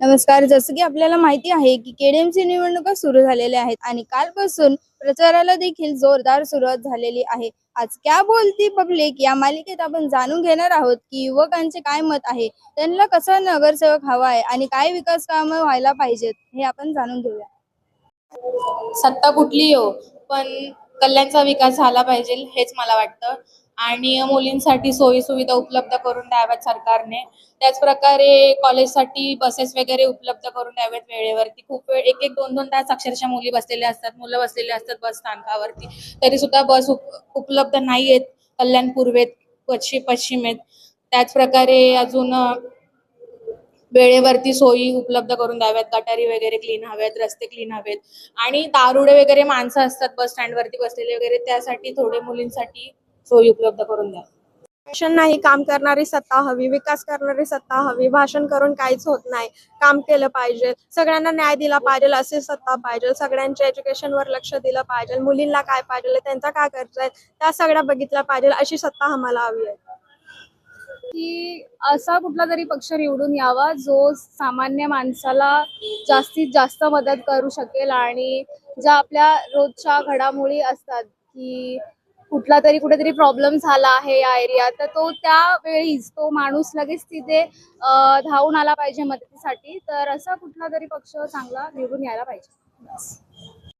नमस्कार जसं की आपल्याला माहिती आहे की केडीएमसी निवडणुका सुरू झालेल्या आहेत आणि कालपासून प्रचाराला देखील जोरदार सुरुवात झालेली आहे. आज क्या बोलती पब्लिक या मालिकेत आपण जाणून घेणार आहोत की युवकांचे काय मत आहे त्यांना कसा नगरसेवक हवा आहे आणि काय विकास कामं व्हायला पाहिजेत हे आपण जाणून घेऊया. सत्ता कुठली हो? पण कल्याणचा विकास झाला पाहिजे हेच मला वाटतं. आणि मुलींसाठी सोयी सुविधा उपलब्ध करून द्याव्यात सरकारने. त्याच प्रकारे कॉलेजसाठी बसेस वगैरे उपलब्ध करून द्याव्यात वेळेवरती. खूप वेळ एक एक दोन दोन तास अक्षरशः मुली बसलेल्या असतात मुलं बसलेले असतात बस स्थानकावरती. तरी सुद्धा बस उप- उपलब्ध नाही आहेत कल्याण पूर्वेत पश्चिम पश्चिमेत. त्याच प्रकारे अजून वेळेवरती सोयी उपलब्ध करून द्याव्यात. गटारी वगैरे क्लीन हवेत रस्ते क्लीन हवेत. आणि दारुडे वगैरे माणसं असतात बस स्टँडवरती बसलेले वगैरे त्यासाठी थोडे मुलींसाठी सोयी उपलब्ध करून द्या. भाषण नाही काम करणारी सत्ता हवी विकास करणारी सत्ता हवी भाषण करून काहीच होत नाही. काम केलं पाहिजे. सगळ्यांना न्याय दिला पाहिजे अशी सत्ता पाहिजे. सगळ्यांच्या एज्युकेशनवर लक्ष दिलं पाहिजे. मुलींना काय पाहिजे त्यांचा काय खर्च आहे त्या सगळ्या बघितल्या पाहिजे अशी सत्ता आम्हाला हवी आहे. की असा कुठला तरी पक्ष निवडून यावा जो सामान्य माणसाला जास्तीत जास्त मदत करू शकेल आणि ज्या आपल्या रोजच्या घडामोडी असतात की कुठला तरी कुठेतरी प्रॉब्लेम झाला आहे या एरियात तर तो त्यावेळीच तो माणूस लगेच तिथे धावून आला पाहिजे मदतीसाठी. तर असा कुठला तरी पक्ष चांगला निवडून यायला पाहिजे.